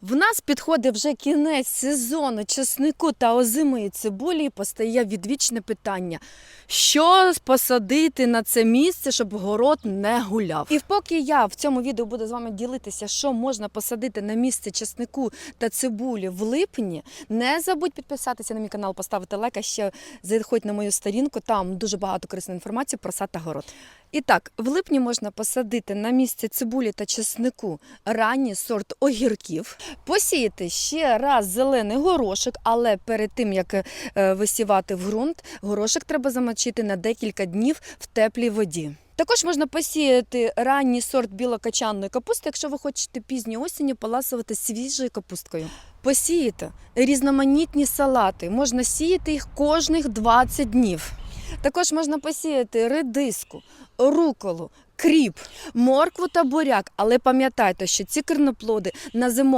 В нас підходить вже кінець сезону чеснику та озимої цибулі і постає відвічне питання: що посадити на це місце, щоб город не гуляв? І поки я в цьому відео буду з вами ділитися, що можна посадити на місце чеснику та цибулі в липні, не забудь підписатися на мій канал, поставити лайк, а ще заходь на мою сторінку, там дуже багато корисної інформації про сад та город. І так, в липні можна посадити на місце цибулі та чеснику ранній сорт огірків, посіяти ще раз зелений горошок, але перед тим як е, висівати в ґрунт, горошок треба замочити на декілька днів в теплій воді. Також можна посіяти ранній сорт білокачанної капусти, якщо ви хочете пізньої осінню поласувати свіжою капусткою. Посіяти різноманітні салати. Можна сіяти їх кожних 20 днів. Також можна посіяти редиску, руколу, кріп, моркву та буряк. Але пам'ятайте, що ці корноплоди на зимовому